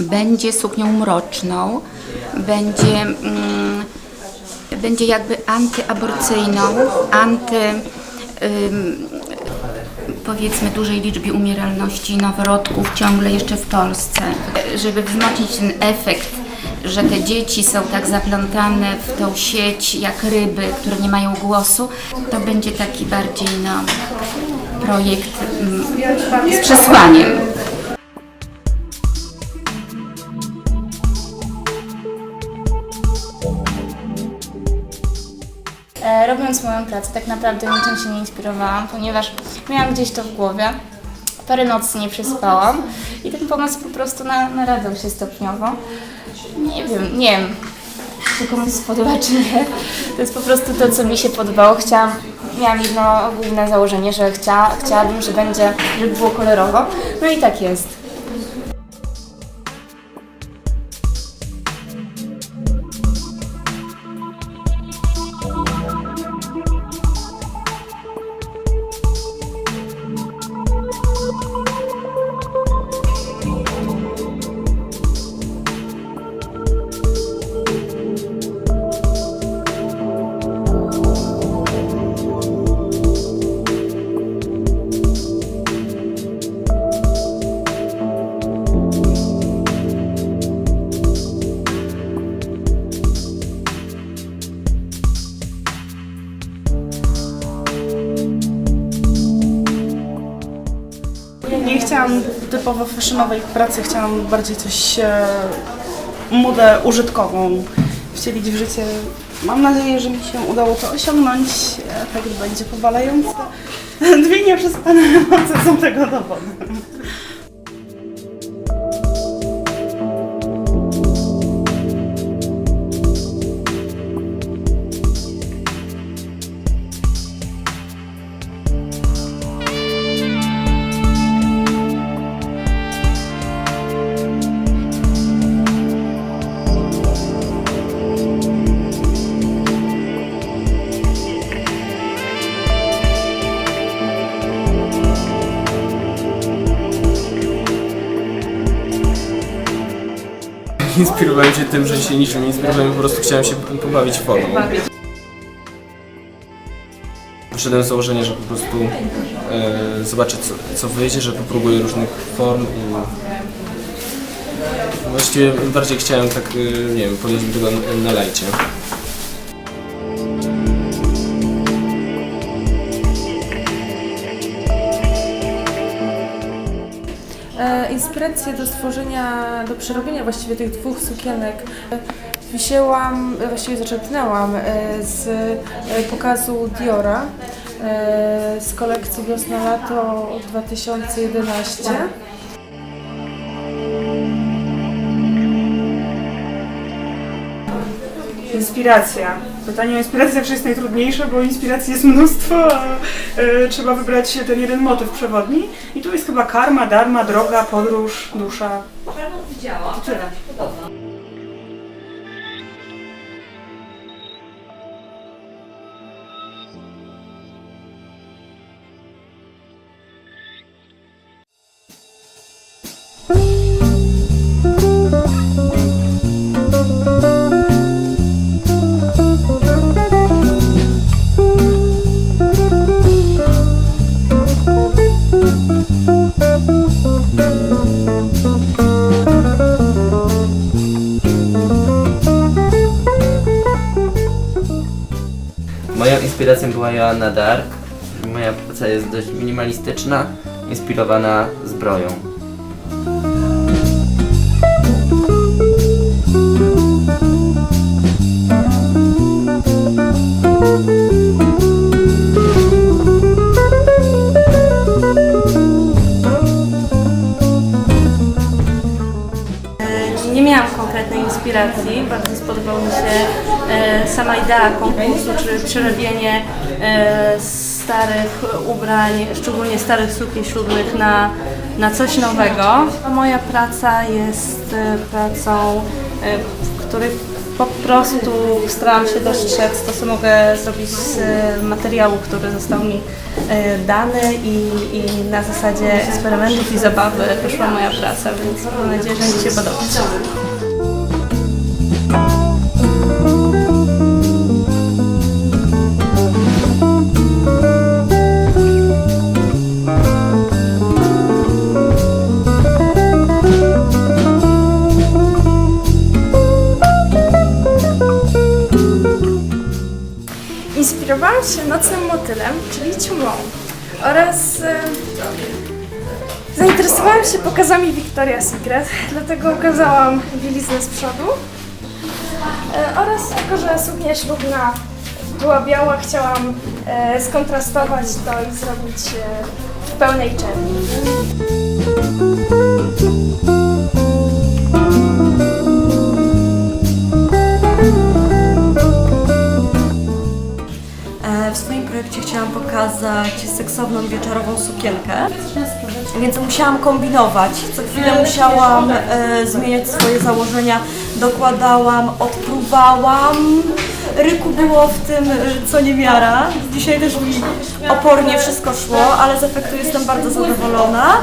będzie suknią mroczną, będzie, mm, będzie jakby antyaborcyjną, anty, powiedzmy dużej liczbie umieralności noworodków ciągle jeszcze w Polsce. Żeby wzmocnić ten efekt, że te dzieci są tak zaplątane w tą sieć jak ryby, które nie mają głosu, to będzie taki bardziej no, projekt mm, z przesłaniem. E, Robiąc moją pracę, tak naprawdę niczym się nie inspirowałam, ponieważ miałam gdzieś to w głowie. Parę nocy nie przespałam i ten pomysł po prostu na, naradzał się stopniowo. Nie wiem, nie wiem, czy komuś spodoba, czy nie. To jest po prostu to, co mi się podobało. Chciałam, miałam jedno główne założenie, że chcia, chciałabym, że będzie, żeby było kolorowo. No i tak jest. Chciałam typowo fashionowej pracy, chciałam bardziej coś e, modę użytkową wcielić w życie. Mam nadzieję, że mi się udało to osiągnąć. Efekt będzie powalający. Dwie nieprzespane noce są tego dowodem. Inspirowałem się tym, że się niczym nie inspirowałem, po prostu chciałem się pobawić formą. Wyszedłem z założenia, że po prostu e, zobaczę co, co wyjdzie, że popróbuję różnych form i właściwie bardziej chciałem tak, e, nie wiem, podejść do tego na, na lajcie. Inspirację do stworzenia, do przerobienia właściwie tych dwóch sukienek e, wzięłam, e, właściwie zaczerpnęłam e, z e, pokazu Diora e, z kolekcji Wiosna-Lato 2011. Inspiracja. Pytanie o inspirację zawsze jest najtrudniejsze, bo inspiracji jest mnóstwo, a e, trzeba wybrać ten jeden motyw przewodni. I tu jest chyba karma, dharma, droga, podróż, dusza. To tyle. Inspiracją była Joanna Dark. Moja praca jest dość minimalistyczna, inspirowana zbroją. Nie miałam konkretnej inspiracji, bardzo spodobała mi się sama idea konkursu, czy przerobienie e, starych ubrań, szczególnie starych sukni ślubnych na, na coś nowego. Moja praca jest e, pracą, e, w której po prostu starałam się dostrzec to, co mogę zrobić z e, materiału, który został mi e, dany i, i na zasadzie eksperymentów i zabawy wyszła moja praca, więc mam nadzieję, że mi się podoba. Inspirowałam się nocnym motylem, czyli ćmą oraz e, zainteresowałam się pokazami Victoria's Secret, dlatego ukazałam bieliznę z przodu e, oraz jako, że suknia ślubna była biała, chciałam e, skontrastować to i zrobić e, w pełnej czerni. Pokazać seksowną wieczorową sukienkę, więc musiałam kombinować. Co chwilę musiałam e, zmieniać swoje założenia, dokładałam, odpruwałam. Ryku było w tym e, co niemiara. Dzisiaj też mi opornie wszystko szło, ale z efektu jestem bardzo zadowolona.